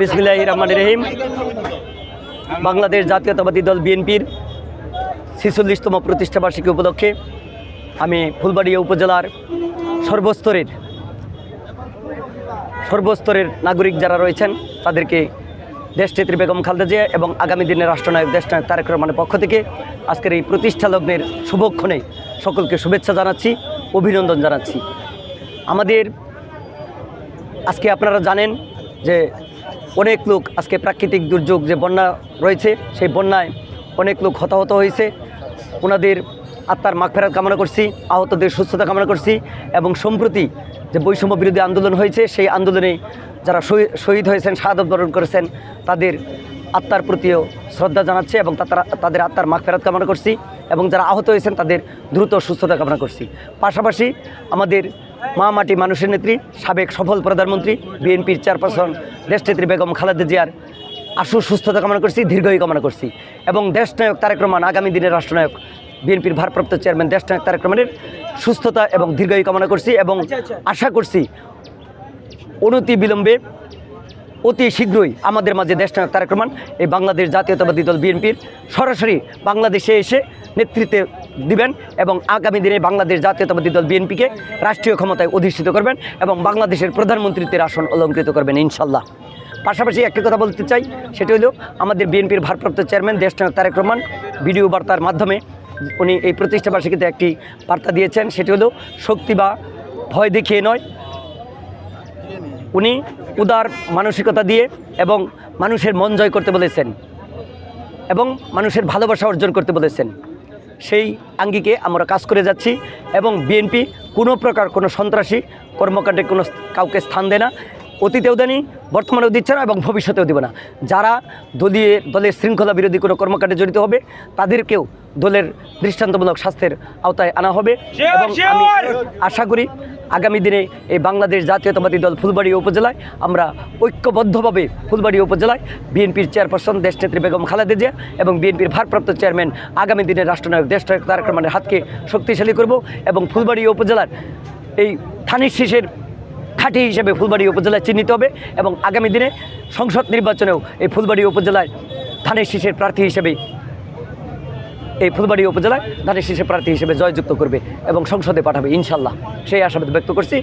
বিসমিল্লাহ রহমান রহিম। বাংলাদেশ জাতীয়তাবাদী দল বিএনপির ছিচল্লিশতম প্রতিষ্ঠাবার্ষিকী উপলক্ষে আমি ফুলবাড়িয়া উপজেলার সর্বস্তরের সর্বস্তরের নাগরিক যারা রয়েছেন, তাদেরকে দেশনেত্রী বেগম খালেদা জিয়া এবং আগামী দিনের রাষ্ট্রনায়ক দেশনায়ক তারেক রহমানের পক্ষ থেকে আজকের এই প্রতিষ্ঠা লগ্নের শুভক্ষণে সকলকে শুভেচ্ছা জানাচ্ছি, অভিনন্দন জানাচ্ছি। আমাদের, আজকে আপনারা জানেন যে অনেক লোক আজকে প্রাকৃতিক দুর্যোগ যে বন্যা রয়েছে, সেই বন্যায় অনেক লোক হতাহত হয়েছে। ওনাদের আত্মার মাগফেরাত কামনা করছি, আহতদের সুস্থতা কামনা করছি এবং সম্প্রতি যে বৈষম্য বিরোধী আন্দোলন হয়েছে, সেই আন্দোলনে যারা শহী- শহীদ হয়েছেন, শাহাদত বরণ করেছেন, তাদের আত্মার প্রতিও শ্রদ্ধা জানাচ্ছে এবং তাদের আত্মার মাগফেরাত কামনা করছি এবং যারা আহত হয়েছেন তাদের দ্রুত সুস্থতা কামনা করছি। পাশাপাশি আমাদের মা মাটি মানুষের নেত্রী সাবেক সফল প্রধানমন্ত্রী বিএনপির চেয়ারপারসন দেশনেত্রী বেগম খালেদা জিয়ার আশু সুস্থতা কামনা করছি দীর্ঘই কামনা করছি এবং দেশনায়ক তারেক রহমান আগামী দিনের রাষ্ট্রনায়ক বিএনপির ভারপ্রাপ্ত চেয়ারম্যান দেশনায়ক তারেক রহমানের সুস্থতা এবং দীর্ঘই কামনা করছি এবং আশা করছি অনতি বিলম্বে অতি শীঘ্রই আমাদের মাঝে দেশনায়ক তারেক রহমান, এই বাংলাদেশ জাতীয়তাবাদী দল বিএনপির সরাসরি বাংলাদেশে এসে নেতৃত্বে দিবেন এবং আগামী দিনে বাংলাদেশ জাতীয়তাবাদী দল বিএনপিকে রাষ্ট্রীয় ক্ষমতায় অধিষ্ঠিত করবেন এবং বাংলাদেশের প্রধানমন্ত্রীত্বের আসন অলঙ্কৃত করবেন, ইনশাল্লাহ। পাশাপাশি একটি কথা বলতে চাই, সেটি হলো আমাদের বিএনপির ভারপ্রাপ্ত চেয়ারম্যান দেশনায়ক তারেক রহমান, ভিডিও বার্তার মাধ্যমে উনি এই প্রতিষ্ঠা বার্ষিকীতে একটি বার্তা দিয়েছেন, সেটি হলো, শক্তি বা ভয় দেখিয়ে নয় উনি উদার মানসিকতা দিয়ে এবং মানুষের মন জয় করতে বলেছেন এবং মানুষের ভালোবাসা অর্জন করতে বলেছেন। সেই আঙ্গিকে আমরা কাজ করে যাচ্ছি এবং বিএনপি কোনো প্রকার কোনো সন্ত্রাসী কর্মকাণ্ডে কোনো কাউকে স্থান দেয় না। অতীতেও দেয়নি বর্তমানেও দিচ্ছে না এবং ভবিষ্যতেও দেবে না। যারা দলীয় দলের শৃঙ্খলা বিরোধী কোনো কর্মকাণ্ডে জড়িত হবে তাদেরকেও দলের দৃষ্টান্তমূলক স্বাস্থ্যের আওতায় আনা হবে। এবং আমি আশা করি আগামী দিনে এই বাংলাদেশ জাতীয়তাবাদী দল ফুলবাড়ি উপজেলায় আমরা ঐক্যবদ্ধভাবে ফুলবাড়ি উপজেলায় বিএনপির চেয়ারপারসন দেশনেত্রী বেগম খালেদা জিয়া এবং বিএনপির ভারপ্রাপ্ত চেয়ারম্যান আগামী দিনের রাষ্ট্রনায়ক দেশনায়ক তারেক রহমানের হাতকে শক্তিশালী করব এবং ফুলবাড়ি উপজেলার এই থানির শীষের খাঁটি হিসেবে ফুলবাড়ি উপজেলায় চিহ্নিত হবে এবং আগামী দিনে সংসদ নির্বাচনেও এই ফুলবাড়ি উপজেলায় ধানের শীষের প্রার্থী হিসেবে এই ফুলবাড়ি উপজেলায় ধানের শীষে প্রার্থী হিসেবে জয়যুক্ত করবে এবং সংসদে পাঠাবে ইনশাল্লাহ সেই আশাবাদ ব্যক্ত করছি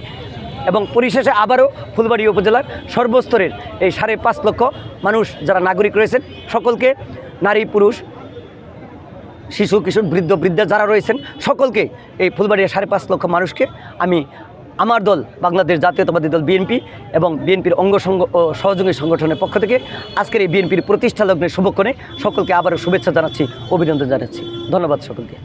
এবং পরিশেষে আবারও ফুলবাড়ি উপজেলার সর্বস্তরের এই সাড়ে পাঁচ লক্ষ মানুষ যারা নাগরিক রয়েছেন, সকলকে নারী, পুরুষ, শিশু, কিশোর, বৃদ্ধ, বৃদ্ধা যারা রয়েছেন, সকলকে এই ফুলবাড়িয়া সাড়ে পাঁচ লক্ষ মানুষকে আমি আমার দল, বাংলাদেশ জাতীয়তাবাদী দল বিএনপি এবং বিএনপির অঙ্গ ও সহযোগী সংগঠনের পক্ষ থেকে আজকের এই বিএনপির প্রতিষ্ঠা লগ্নের শুভক্ষণে সকলকে আবারও শুভেচ্ছা জানাচ্ছি, অভিনন্দন জানাচ্ছি। ধন্যবাদ সকলকে।